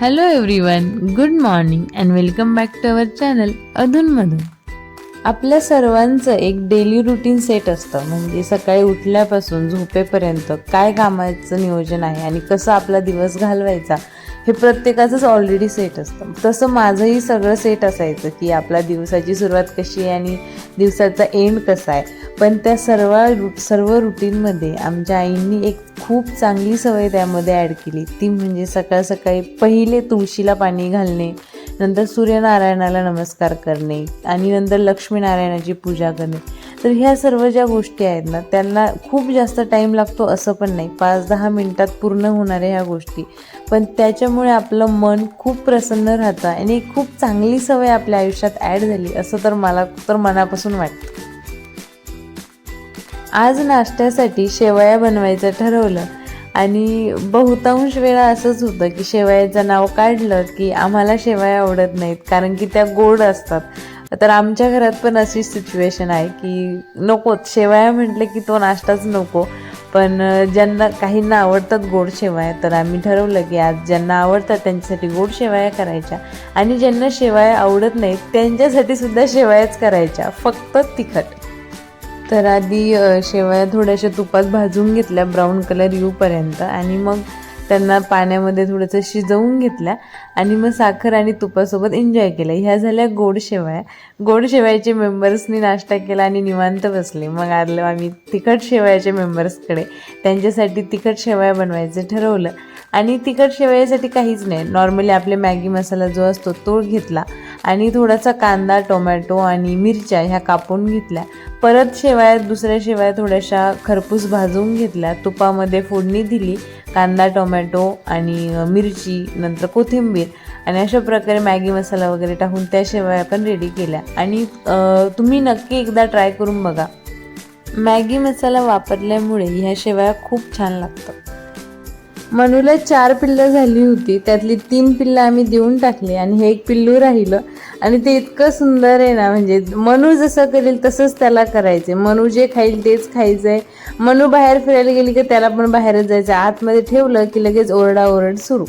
Hello everyone good morning and welcome back to our channel अधूनमधून आपल्या सर्वांचं एक डेली रुटीन सेट असतं. म्हणजे सकाळी उठल्यापासून झोपेपर्यंत काय कामाचं नियोजन आहे आणि कसं आपला दिवस घालवायचा हे प्रत्येकाचंच ऑलरेडी सेट असतं. तसं माझंही सगळं सेट असायचं की आपला दिवसाची सुरुवात कशी आहे आणि दिवसाचा एंड कसा आहे. पण त्या सर्व रु सर्व रुटीनमध्ये आमच्या आईंनी एक खूप चांगली सवय त्यामध्ये ॲड केली. ती म्हणजे सकाळ सकाळी पहिले तुळशीला पाणी घालणे नंतर सूर्यनारायणाला नमस्कार करणे आणि नंतर लक्ष्मीनारायणाची पूजा करणे. तर ह्या सर्व ज्या गोष्टी आहेत ना त्यांना खूप जास्त टाईम लागतो असं पण नाही. पाच दहा मिनटात पूर्ण होणाऱ्या ह्या गोष्टी. पण त्याच्यामुळे आपलं मन खूप प्रसन्न राहतं आणि खूप चांगली सवय आपल्या आयुष्यात ॲड झाली असं तर मला तर मनापासून वाटतं. आज नाश्त्यासाठी शेवया बनवायचं ठरवलं आणि बहुतांश वेळा असंच होतं की शेवयाचं नाव काढलं की आम्हाला शेवया आवडत नाहीत कारण की त्या गोड असतात. तर आमच्या घरात पण अशी सिच्युएशन आहे की नको शेवया म्हटलं की तो नाश्ताच नको. पण ज्यांना काहींना आवडतात गोड शेवया तर आम्ही ठरवलं की आज ज्यांना आवडतात त्यांच्यासाठी गोड शेवया करायच्या. आणि ज्यांना शेवया आवडत नाहीत त्यांच्यासाठी सुद्धा शेवयाच करायच्या फक्त तिखट. तर आधी अ, शेवया थोड्याशा तुपात भाजून घेतल्या ब्राऊन कलर येऊपर्यंत. आणि मग त्यांना पाण्यामध्ये थोडंसं शिजवून घेतल्या आणि मग साखर आणि तुपासोबत एन्जॉय केलं. ह्या झाल्या गोड शेवया. गोड शेवयाचे मेंबर्सनी नाश्ता केला आणि निवांत बसले. मग आलो आम्ही तिखट शेवयाच्या मेंबर्सकडे त्यांच्यासाठी तिखट शेवया बनवायचं ठरवलं. आणि तिखट शेवयासाठी काहीच नाही. नॉर्मली आपले मॅगी मसाला जो असतो तो घेतला. आणि थोडासा कांदा टोमॅटो आणि मिरच्या ह्या कापून घेतल्या. परत शेवया दुसऱ्या शेवया थोड्याशा खरपूस भाजून घेतल्या. तुपामध्ये फोडणी दिली. कांदा टोमॅटो आणि मिरची नंतर कोथिंबीर आणि अशा प्रकारे मॅगी मसाला वगैरे टाकून त्या शेवया पण रेडी केल्या. आणि तुम्ही नक्की एकदा ट्राय करून बघा. मॅगी मसाला वापरल्यामुळे ह्या शेवया खूप छान लागतात. मनूला चार पिल्लं झाली होती. त्यातली तीन पिल्लं आम्ही देऊन टाकली आणि हे एक पिल्लू राहिलं. आणि ते इतकं सुंदर आहे ना म्हणजे मनू जसं करेल तसंच त्याला करायचंय. मनू जे खाईल तेच खायचंय. मनू बाहेर फिरायला गेली की त्याला पण बाहेरच जायचं आतमध्ये ठेवलं की लगेच ओरडाओरड सुरू.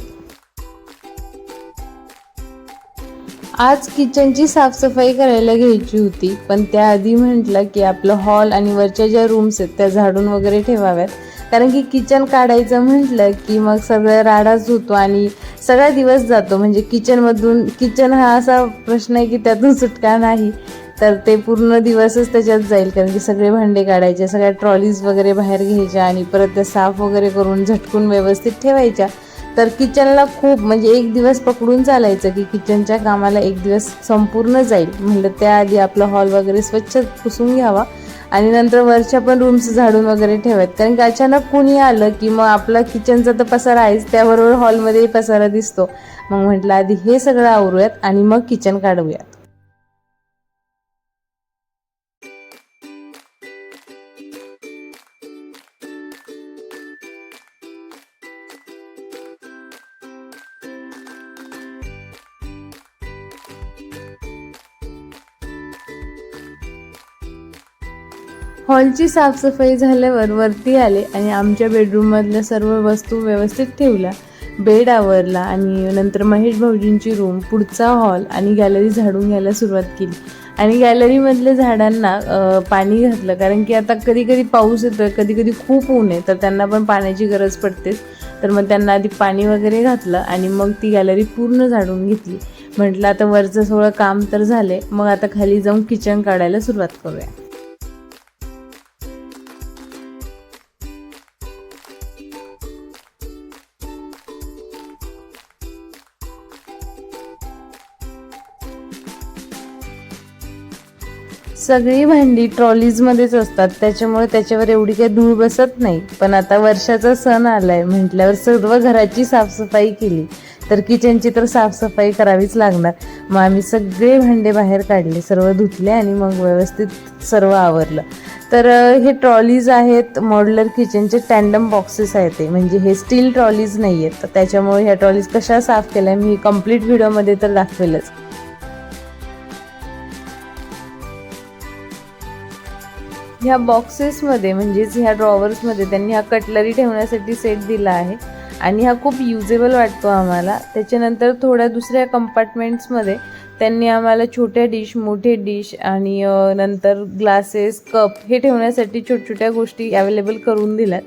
आज किचनची साफसफाई करायला घ्यायची होती पण त्याआधी म्हटलं की आपलं हॉल आणि वरच्या ज्या रूम्स आहेत त्या झाडून वगैरे ठेवाव्यात. कारण की किचन काढायचं म्हटलं की मग सगळं राडाच होतो आणि सगळा दिवस जातो. म्हणजे किचनमधून किचन हा असा प्रश्न आहे की त्यातून सुटका नाही. तर ते पूर्ण दिवसच त्याच्यात जाईल. कारण की सगळे भांडे काढायचे सगळ्या ट्रॉलीज वगैरे बाहेर घ्यायच्या आणि परत त्या साफ वगैरे करून झटकून व्यवस्थित ठेवायच्या. तर किचनला खूप म्हणजे एक दिवस पकडून चालायचं की किचनच्या कामाला एक दिवस संपूर्ण जाईल. म्हणलं त्याआधी आपला हॉल वगैरे स्वच्छ पुसून घ्यावा. आणि नंतर वरच्या पण रूम्स झाडून वगैरे ठेवत. कारण की अचानक कुणी आलं की मग आपला किचनचा तर पसारा आहेच त्याबरोबर हॉलमध्येही पसारा दिसतो. मग म्हटलं आधी हे सगळं आवरूयात आणि मग किचन काढूयात. हॉलची साफसफाई झाल्यावर वरती आले आणि आमच्या बेडरूममधल्या सर्व वस्तू व्यवस्थित ठेवल्या. बेड आवरला आणि नंतर महेश भाऊजींची रूम पुढचा हॉल आणि गॅलरी झाडून घ्यायला सुरुवात केली. आणि गॅलरीमधल्या झाडांना पाणी घातलं. कारण की आता कधी कधी पाऊस येतोय कधी कधी खूप ऊन आहे तर त्यांना पण पाण्याची गरज पडतेच तर मग त्यांना आधी पाणी वगैरे घातलं आणि मग ती गॅलरी पूर्ण झाडून घेतली. म्हटलं आता वरचं सगळं काम तर झाले मग आता खाली जाऊन किचन काढायला सुरुवात करूया. सगळी भांडी ट्रॉलीजमध्येच असतात. त्याच्यामुळे त्याच्यावर एवढी काही धूळ बसत नाही. पण आता वर्षाचा सण आलाय. म्हटल्यावर सर्व घराची साफसफाई केली. तर किचनची तर साफसफाई करावीच लागणार. मग आम्ही सगळे भांडे बाहेर काढले. सर्व धुतले आणि मग व्यवस्थित सर्व आवरलं. तर हे ट्रॉलीज आहेत मॉड्युलर किचनचे टँडम बॉक्सेस आहेत ते. म्हणजे हे स्टील ट्रॉलीज नाही आहेत तर त्याच्यामुळे ह्या ट्रॉलीज कशा साफ केल्या मी कंप्लीट व्हिडिओमध्ये तर दाखवेलच. ह्या बॉक्सेसमध्ये म्हणजेच ह्या ड्रॉवर्समध्ये त्यांनी हा कटलरी ठेवण्यासाठी सेट दिला आहे. आणि हा खूप युजेबल वाटतो आम्हाला. त्याच्यानंतर थोड्या दुसऱ्या कंपार्टमेंट्समध्ये त्यांनी आम्हाला छोट्या डिश मोठे डिश आणि नंतर ग्लासेस कप हे ठेवण्यासाठी छोट्या गोष्टी अवेलेबल करून दिल्यात.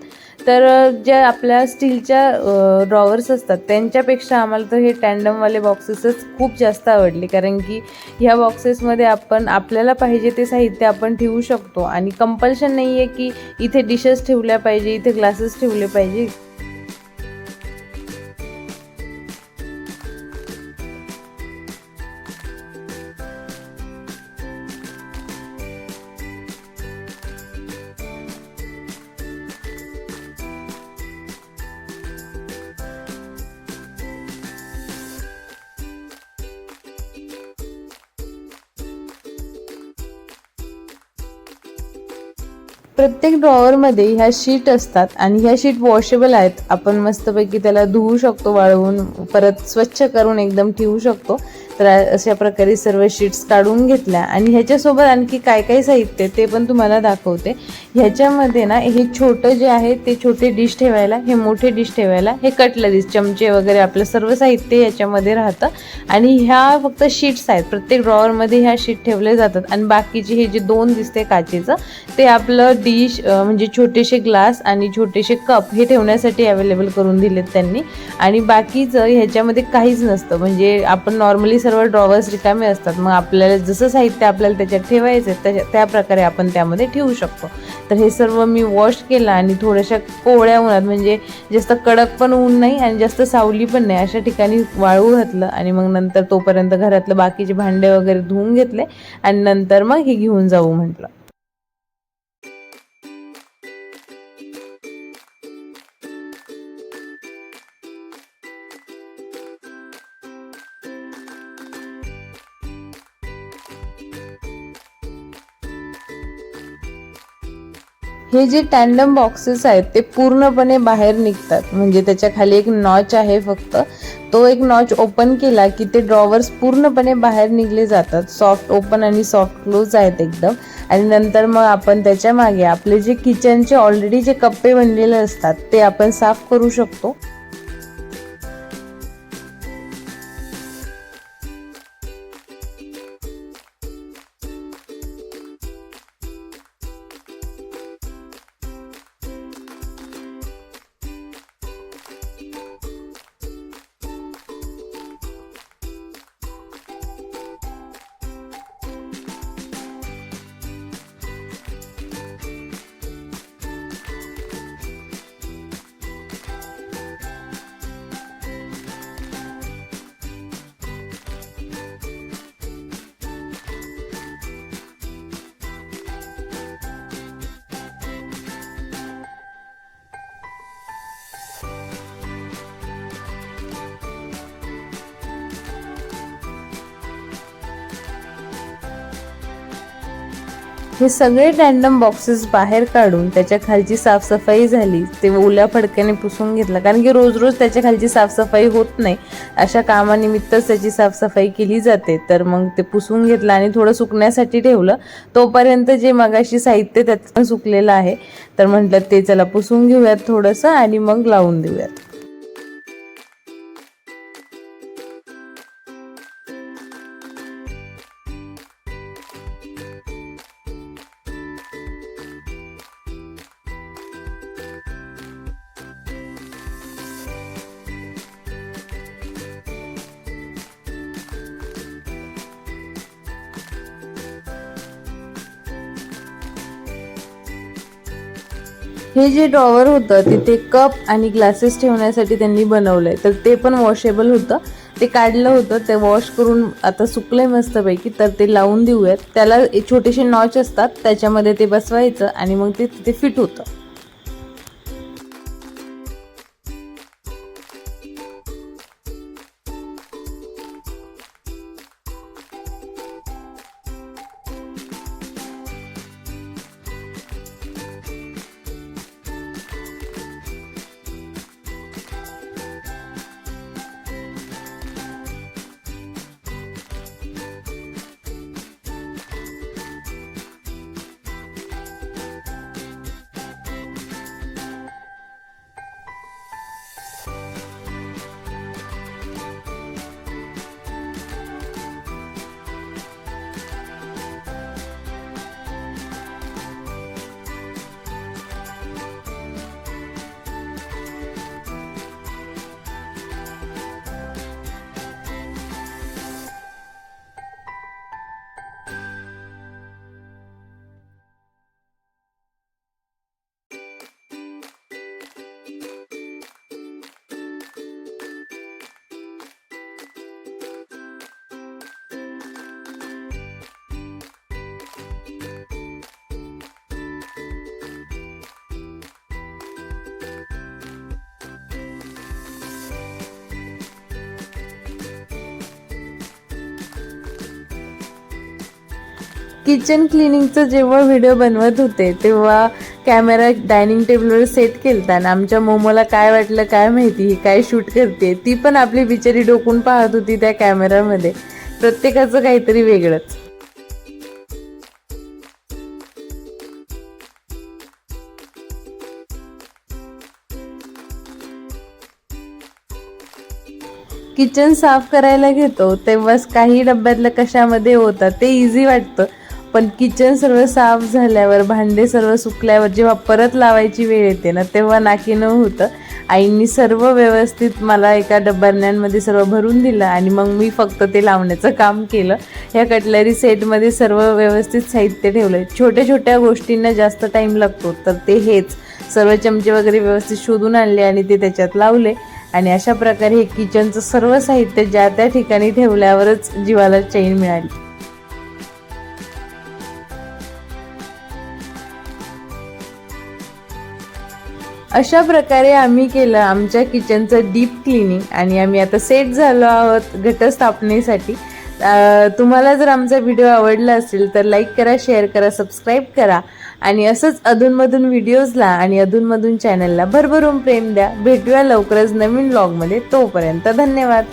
तर ज्या आपल्या स्टीलच्या ड्रॉवर्स असतात त्यांच्यापेक्षा आम्हाला तर हे टँडमवाले बॉक्सेसच खूप जास्त आवडले. कारण की ह्या बॉक्सेसमध्ये आपण आपल्याला पाहिजे ते साहित्य आपण ठेवू शकतो. आणि कंपल्शन नाही आहे की इथे डिशेस ठेवल्या पाहिजे इथे ग्लासेस ठेवले पाहिजे. प्रत्येक ड्रॉवरमध्ये ह्या शीट असतात आणि ह्या शीट वॉशेबल आहेत. आपण मस्तपैकी त्याला धुवू शकतो वाळवून परत स्वच्छ करून एकदम ठेवू शकतो. तर अशा प्रकारे सर्व शीट्स काढून घेतल्या. आणि ह्याच्यासोबत आणखी काय काय साहित्य आहे ते पण तुम्हाला दाखवते. ह्याच्यामध्ये ना हे छोटं जे आहे ते छोटे डिश ठेवायला हे मोठे डिश ठेवायला हे कटलरीज चमचे वगैरे आपलं सर्व साहित्य याच्यामध्ये राहतं. आणि ह्या फक्त शीट्स आहेत. प्रत्येक ड्रॉवरमध्ये ह्या शीट ठेवले जातात. आणि बाकीचे हे जे दोन दिसते काचेचं ते आपलं डिश म्हणजे छोटेसे ग्लास आणि छोटेसे कप हे ठेवण्यासाठी अवेलेबल करून दिलेत त्यांनी. आणि बाकीचं ह्याच्यामध्ये काहीच नसतं. म्हणजे आपण नॉर्मली सर्व सर्व ड्रॉवर्स रिकामे असतात. मग आपल्याला जसं साहित्य आपल्याला त्याच्यात ठेवायचं आहे त्याच्या त्या प्रकारे आपण त्यामध्ये ठेवू शकतो. तर हे सर्व मी वॉश केलं आणि थोड्याशा कोवळ्या उन्हात म्हणजे जास्त कडक पण ऊन नाही आणि जास्त सावली पण नाही अशा ठिकाणी वाळू घातलं आणि मग नंतर तोपर्यंत घरातलं बाकीचे भांडे वगैरे धुवून घेतले आणि नंतर मग हे घेऊन जाऊ म्हटलं. हे जे टँडम बॉक्सेस आहेत ते पूर्णपणे बाहेर निघतात. म्हणजे त्याच्याखाली एक नॉच आहे फक्त. तो एक नॉच ओपन केला की ते ड्रॉवर्स पूर्णपणे बाहेर निघले जातात. सॉफ्ट ओपन आणि सॉफ्ट क्लोज आहेत एकदम. आणि नंतर मग आपण त्याच्यामागे आपले जे किचनचे ऑलरेडी जे कप्पे बनलेले असतात ते आपण साफ करू शकतो. हे सगळे रॅन्डम बॉक्सेस बाहेर काढून त्याच्या खालची साफसफाई झाली ते ओल्या फडक्याने पुसून घेतलं. कारण की रोज रोज त्याच्या खालची साफसफाई होत नाही. अशा कामानिमित्तच त्याची साफसफाई केली जाते. तर मग ते पुसून घेतलं आणि थोडं सुकण्यासाठी ठेवलं. तोपर्यंत जे मगाशी साहित्य त्यात पण सुकलेलं आहे. तर म्हटलं ते चला पुसून घेऊयात थोडंसं आणि मग लावून देऊयात. हे जे ड्रॉवर होतं तिथे कप आणि ग्लासेस ठेवण्यासाठी त्यांनी बनवलंय. तर ते पण वॉशेबल होतं. ते काढलं होतं ते वॉश करून आता सुकलंय मस्तपैकी. तर ते लावून देऊयात. त्याला एक छोटेसे नॉच असतात त्याच्यामध्ये ते बसवायचं आणि मग ते तिथे फिट होतं. किचन क्लिनिंगचं जेव्हा व्हिडिओ बनवत होते तेव्हा कॅमेरा डायनिंग टेबलवर सेट केलता आणि आमच्या मोमोला काय वाटलं काय माहिती ही काय शूट करते ती पण आपली बिचारी डोकून पाहत होती त्या कॅमेरामध्ये प्रत्येकाचं काहीतरी वेगळंच. किचन साफ करायला घेतो तेव्हाच काही डब्यातलं कशामध्ये होतं ते इझी वाटतं. पण किचन सर्व साफ झाल्यावर भांडे सर्व सुकल्यावर जेव्हा परत लावायची वेळ येते ना तेव्हा नाकीनं होतं. आईंनी सर्व व्यवस्थित मला एका डब्यान्यांमध्ये सर्व भरून दिलं आणि मग मी फक्त ते लावण्याचं काम केलं. ह्या कटलरी सेटमध्ये सर्व व्यवस्थित साहित्य ठेवलं छोट्या छोट्या गोष्टींना जास्त टाईम लागतो तर ते हेच. सर्व चमचे वगैरे व्यवस्थित शोधून आणले आणि ते त्याच्यात लावले. आणि अशा प्रकारे हे किचनचं सर्व साहित्य ज्या त्या ठिकाणी ठेवल्यावरच जीवाला चैन मिळाली. अशा प्रकारे आम्ही केलं आमच्या किचनचं डीप क्लिनिंग आणि आम्ही आता सेट झालो आहोत घटस्थापनेसाठी. तुम्हाला जर आमचा व्हिडिओ आवडला असेल तर लाईक करा शेअर करा सबस्क्राईब करा आणि असंच अधूनमधून व्हिडिओजला आणि अधूनमधून चॅनलला भरभरून प्रेम द्या. भेटूया लवकरच नवीन ब्लॉगमध्ये तोपर्यंत धन्यवाद.